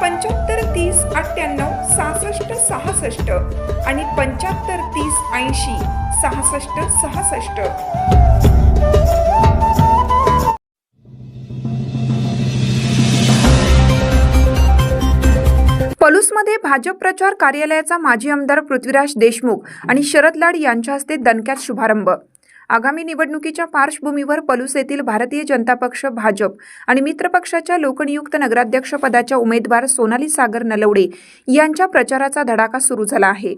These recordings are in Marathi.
पंच्याहत्तर तीस अठ्ठ्याण्णव सहासष्ट सहासष्ट आणि पंच्याहत्तर तीस ऐंशी सहासष्ट सहासष्ट. पलूसमध्ये भाजप प्रचार कार्यालयाचा माजी आमदार पृथ्वीराज देशमुख आणि शरद लाड यांच्या हस्ते दणक्यात शुभारंभ. आगामी निवडणुकीच्या पार्श्वभूमीवर पलूस येथील भारतीय जनता पक्ष भाजप आणि मित्रपक्षाच्या लोकनियुक्त नगराध्यक्षपदाच्या उमेदवार सोनाली सागर नलवडे यांच्या प्रचाराचा धडाका सुरू झाला आहे.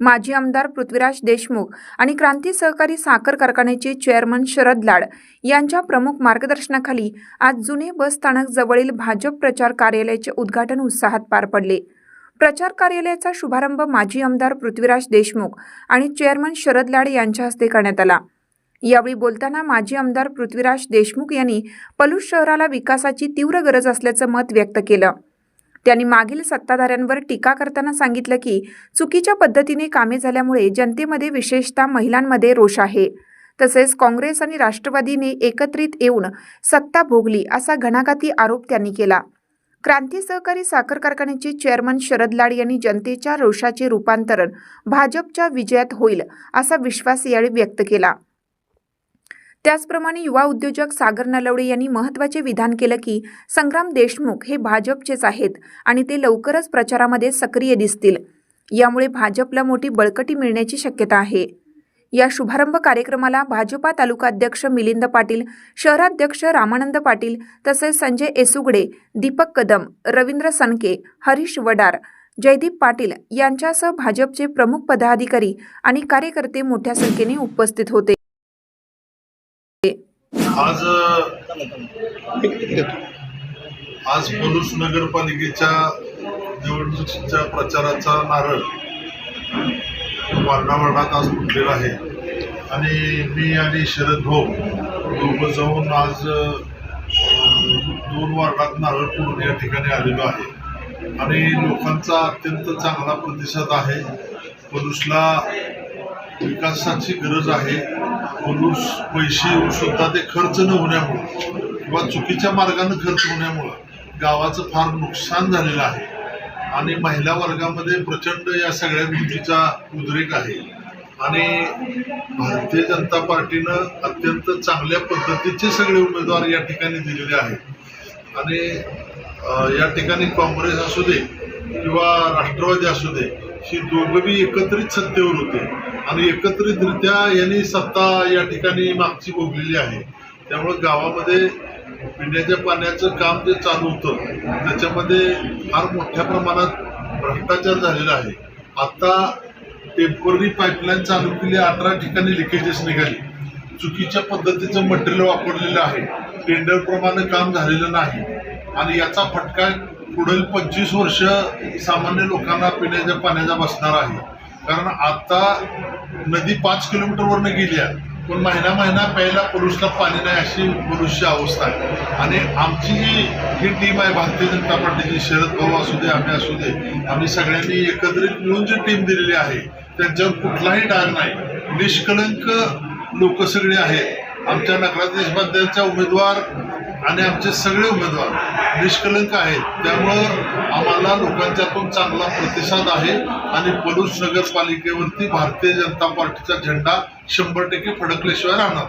माजी आमदार पृथ्वीराज देशमुख आणि क्रांती सहकारी साखर कारखान्याचे चेअरमन शरद लाड यांच्या प्रमुख मार्गदर्शनाखाली आज जुने बस स्थानक जवळील भाजप प्रचार कार्यालयाचे उद्घाटन उत्साहात पार पडले. प्रचार कार्यालयाचा शुभारंभ माजी आमदार पृथ्वीराज देशमुख आणि चेअरमन शरद लाड यांच्या हस्ते करण्यात आला. यावेळी बोलताना माजी आमदार पृथ्वीराज देशमुख यांनी पलूस शहराला विकासाची तीव्र गरज असल्याचं मत व्यक्त केलं. त्यांनी मागील सत्ताधाऱ्यांवर टीका करताना सांगितलं की चुकीच्या पद्धतीने कामे झाल्यामुळे जनतेमध्ये विशेषतः महिलांमध्ये रोष आहे. तसेच काँग्रेस आणि राष्ट्रवादीने एकत्रित येऊन सत्ता भोगली असा घणाघाती आरोप त्यांनी केला. क्रांती सहकारी साखर कारखान्याचे चेअरमन शरद लाड यांनी जनतेच्या रोषाचे रूपांतरण भाजपच्या विजयात होईल असा विश्वास यावेळी व्यक्त केला. त्याचप्रमाणे युवा उद्योजक सागर नलवडे यांनी महत्त्वाचे विधान केलं की संग्राम देशमुख हे भाजपचेच आहेत आणि ते लवकरच प्रचारामध्ये सक्रिय दिसतील. यामुळे भाजपला मोठी बळकटी मिळण्याची शक्यता आहे. या शुभारंभ कार्यक्रमाला भाजपा तालुका अध्यक्ष मिलिंद पाटील शहराध्यक्ष रामानंद पाटील तसेच संजय एसुगडे दीपक कदम रवींद्र सनके हरीश वडार जयदीप पाटील यांच्यासह भाजपचे प्रमुख पदाधिकारी आणि कार्यकर्ते मोठ्या संख्येने उपस्थित होते. आज आज पलूस नगरपालिकेच्या निवडणुकीच्या प्रचाराचा नारळ वारणावरणात आज फुटलेला आहे. आणि मी आणि शरद भाऊ दोघं जाऊन आज दोन वार्डात नारळ फोडून या ठिकाणी आलेलो आहे. आणि लोकांचा अत्यंत चांगला प्रतिसाद आहे. पलूसला विकासाची गरज आहे. पलूस पैसे येऊन सुद्धा ते खर्च न होण्यामुळं किंवा चुकीच्या मार्गानं खर्च होण्यामुळं गावाचं फार नुकसान झालेलं आहे. आणि महिला वर्गामध्ये प्रचंड या सगळ्या गोष्टीचा उद्रेक आहे. आणि भारतीय जनता पार्टीनं अत्यंत चांगल्या पद्धतीचे सगळे उमेदवार या ठिकाणी दिलेले आहेत. आणि या ठिकाणी काँग्रेस असू दे किंवा राष्ट्रवादी असू दे ही दोघं बी एकत्रित सत्तेवर होते. आणि एकत्रितरित्या यांनी सत्ता या ठिकाणी मागची भोगलेली आहे. त्यामुळे गावामध्ये पिण्याच्या पाण्याचं काम जे चालू होतं त्याच्यामध्ये फार मोठ्या प्रमाणात भ्रष्टाचार झालेला आहे. आता टेंपररी पाईपलाईन चालू केली अठरा ठिकाणी लिकेजेस निघाली. चुकीच्या पद्धतीचं मटेरियल वापरलेलं आहे. टेंडरप्रमाणे काम झालेलं नाही. आणि याचा फटका पुढील पंचवीस वर्ष सामान्य लोकांना पिण्याच्या पाण्याचा बसणार आहे. कारण आता नदी पाच किलोमीटरवरनं गेली आहे पण महिना महिना प्यायला पुरुषला पाणी नाही अशी पुरुषची अवस्था आहे. आणि आमची जी ही टीम आहे भारतीय जनता पार्टीची शरद भाऊ असू दे आम्ही असू दे आम्ही सगळ्यांनी एकत्रित मिळून जी टीम दिलेली आहे त्यांच्यावर कुठलाही डाग नाही. निष्कलंक लोक सगळे आहेत आमच्या नगराध्यक्षपदाच्या उमेदवार आणि आमचे सगळे उमेदवार निष्कलंक आहेत. त्यामुळं आम्हाला लोकांच्यातून चांगला प्रतिसाद आहे आणि पलूस नगरपालिकेवरती भारतीय जनता पार्टीचा झेंडा शंभर टक्के फडकल्याशिवाय राहणार.